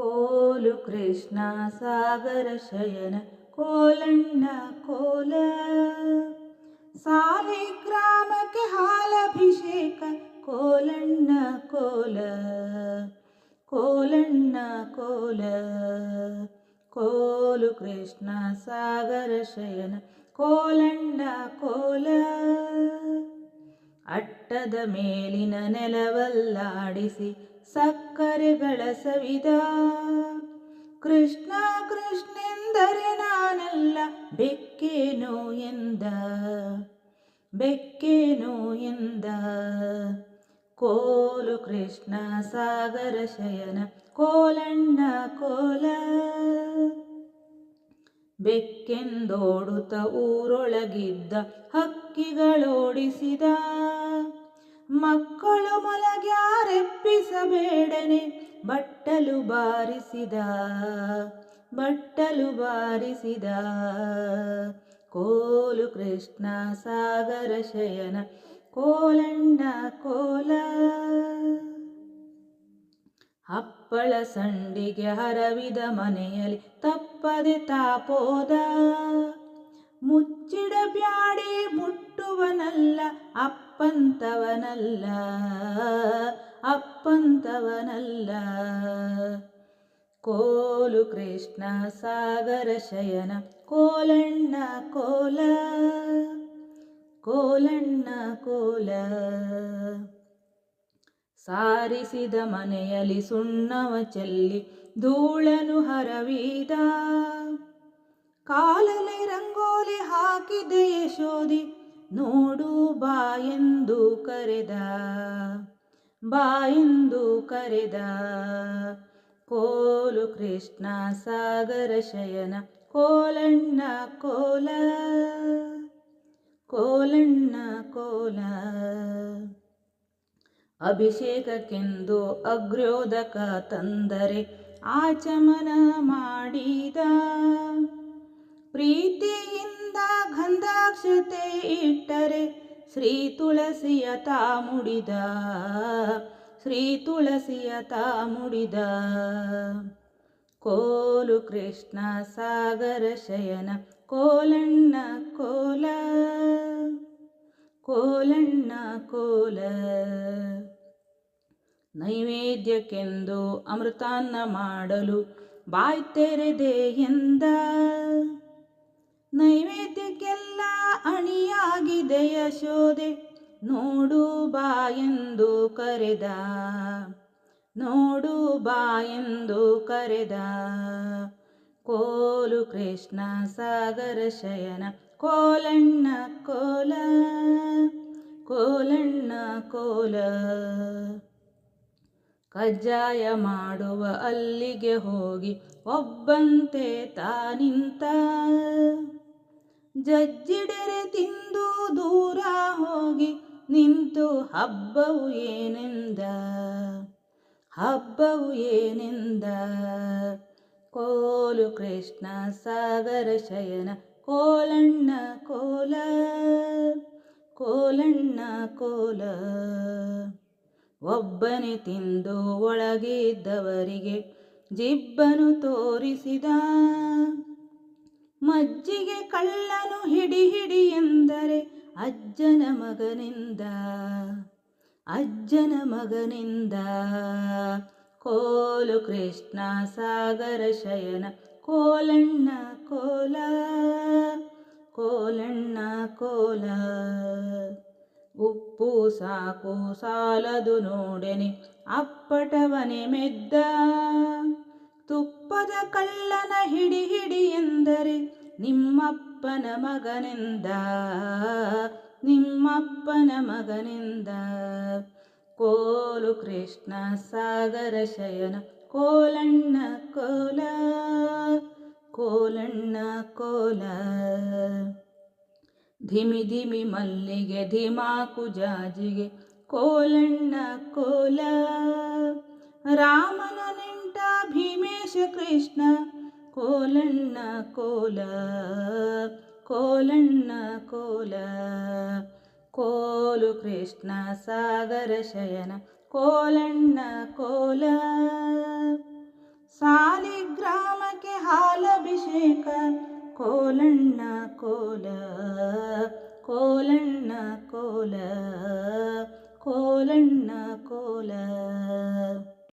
ಕೋಲು ಕೃಷ್ಣ ಸಾಗರ ಶಯನ ಕೋಲಣ್ಣ ಕೋಲ ಸಾಲಿಗ್ರಾಮಕ್ಕೆ ಹಾಲಭಿಷೇಕ ಕೋಲಣ್ಣ ಕೋಲ ಕೋಲಣ್ಣ ಕೋಲ ಕೋಲು ಕೃಷ್ಣ ಸಾಗರ ಶಯನ ಕೋಲಣ್ಣ ಕೋಲ ಅಟ್ಟದ ಮೇಲಿನ ನೆಲವಲ್ಲಾಡಿಸಿ ಸಕ್ಕರೆಗಳ ಸವಿದ. ಕೃಷ್ಣ ಕೃಷ್ಣೆಂದರೆ ನಾನಲ್ಲ ಬೆಕ್ಕೇನು ಎಂದ. ಬೆಕ್ಕೇನು ಎಂದ. ಕೋಲು ಕೃಷ್ಣ ಸಾಗರ ಶಯನ, ಕೋಲಣ್ಣ ಕೋಲ. ಬೆಕ್ಕೆಂದೋಡುತ್ತ ಊರೊಳಗಿದ್ದ ಹಕ್ಕಿಗಳೋಡಿಸಿದ. ಮಕ್ಕಳು ಮಲಗ್ಯಾರೆಪ್ಪಿಸಬೇಡನೆ ಬಟ್ಟಲು ಬಾರಿಸಿದ ಬಟ್ಟಲು ಬಾರಿಸಿದ. ಕೋಲು ಕೃಷ್ಣ ಸಾಗರ ಶಯನ, ಕೋಲಣ್ಣ ಕೋಲ. ಅಪ್ಪಳ ಸಂಡಿಗೆ ಹರವಿದ ಮನೆಯಲ್ಲಿ ತಪ್ಪದೆ ತಾಪೋದ. ಮುಚ್ಚಿಡ ಬ್ಯಾಡಿ ಮುಟ್ಟುವನಲ್ಲ ಅಪ್ಪಂತವನಲ್ಲ ಅಪ್ಪಂತವನಲ್ಲ. ಕೋಲು ಕೃಷ್ಣ ಸಾಗರ ಶಯನ, ಕೋಲಣ್ಣ ಕೋಲ ಕೋಲಣ್ಣ ಕೋಲ. ಸಾರಿಸಿದ ಮನೆಯಲ್ಲಿ ಸುಣ್ಣವ ಚೆಲ್ಲಿ, ಧೂಳನು ಹರವಿದ. ಕಾಲಲ್ಲಿ ರಂಗೋಲಿ ಹಾಕಿದೆ ಯಶೋದಿ ನೋಡು ಬಾ ಎಂದು ಕರೆದ. ಬಾ ಎಂದು ಕರೆದ. ಕೋಲು ಕೃಷ್ಣ ಸಾಗರ ಶಯನ, ಕೋಲಣ್ಣ ಕೋಲ ಕೋಲಣ್ಣ ಕೋಲ. ಅಭಿಷೇಕಕ್ಕೆಂದು ಅಗ್ರ್ಯೋದಕ ತಂದರೆ ಆಚಮನ ಮಾಡಿದ. ಪ್ರೀತಿಯಿಂದ ಗಂಧಾಕ್ಷತೆ ಇಟ್ಟರೆ ಶ್ರೀ ತುಳಸಿಯ ತಾ ಮುಡಿದ. ಶ್ರೀ ತುಳಸಿಯ ತಾ ಮುಡಿದ. ಕೋಲು ಕೃಷ್ಣ ಸಾಗರ ಶಯನ, ಕೋಲಣ್ಣ ಕೋಲ. ಕೋಲಣ್ಣ ಕೋಲ. ನೈವೇದ್ಯಕ್ಕೆಂದು ಅಮೃತಾನ್ನ ಮಾಡಲು ಬಾಯ್ತೆರೆದೆ ಎಂದ. ನೈವೇದ್ಯಕ್ಕೆಲ್ಲ ಅಣಿಯಾಗಿದೆ ಯಶೋದೆ ನೋಡು ಬಾ ಎಂದು ಕರೆದ. ನೋಡು ಬಾ ಎಂದು ಕರೆದ. ಕೋಲು ಕೃಷ್ಣ ಸಾಗರ ಶಯನ. ಕೋಲಣ್ಣ ಕೋಲ. ಕೋಲಣ್ಣ ಕೋಲ. ಕಜ್ಜಾಯ ಮಾಡುವ ಅಲ್ಲಿಗೆ ಹೋಗಿ. ಒಬ್ಬಂತೆ ತಾನಿಂತ. ಜಜ್ಜಿಡೆರೆ ತಿಂದು ದೂರ ಹೋಗಿ ನಿಂತು ಹಬ್ಬವು ಏನೆಂದ? ಹಬ್ಬವು ಏನೆಂದ? ಕೋಲು ಕೃಷ್ಣ ಸಾಗರ ಶಯನ, ಕೋಲಣ್ಣ ಕೋಲ ಕೋಲಣ್ಣ ಕೋಲ. ಒಬ್ಬನೇ ತಿಂದು ಒಳಗಿದ್ದವರಿಗೆ ಜಿಬ್ಬನು ತೋರಿಸಿದ. ಮಜ್ಜಿಗೆ ಕಳ್ಳನು ಹಿಡಿ ಹಿಡಿ ಎಂದರೆ ಅಜ್ಜನ ಮಗನಿಂದ ಅಜ್ಜನ ಮಗನಿಂದ. ಕೋಲು ಕೃಷ್ಣ ಸಾಗರ ಶಯನ, ಕೋಲಣ್ಣ ಕೋಲ ಕೋಲಣ್ಣ ಕೋಲ. ಉಪ್ಪು ಸಾಕು ಸಾಲದು ನೋಡೆನೆ ಅಪ್ಪಟವನೆ ಮೆದ್ದ. ತುಪ್ಪದ ಕಳ್ಳನ ಹಿಡಿ ಹಿಡಿ ಎಂದರೆ ನಿಮ್ಮಪ್ಪನ ಮಗನಿಂದ. ನಿಮ್ಮಪ್ಪನ ಮಗನಿಂದ. ಕೋಲು ಕೃಷ್ಣ ಸಾಗರ ಶಯನ, ಕೋಲಣ್ಣ ಕೋಲ ಕೋಲಣ್ಣ ಕೋಲ. ಧಿಮಿ ಧಿಮಿ ಮಲ್ಲಿಗೆ, ಧಿಮಾಕು ಜಾಜಿಗೆ, ಕೋಲಣ್ಣ ಕೋಲ. ರಾಮನ ಕೃಷ್ಣ ಕೋಲಣ್ಣ ಕೋಲ ಕೋಲಣ್ಣ ಕೋಲ ಕೋಲು ಕೃಷ್ಣ ಸಾಗರ ಶಯನ ಕೋಲಣ್ಣ ಕೋಲ. ಸಾಲಿಗ್ರಾಮಕ್ಕೆ ಹಾಲಭಿಷೇಕ ಕೋಲಣ್ಣ ಕೋಲ ಕೋಲಣ್ಣ ಕೋಲ ಕೋಲಣ್ಣ ಕೋಲ.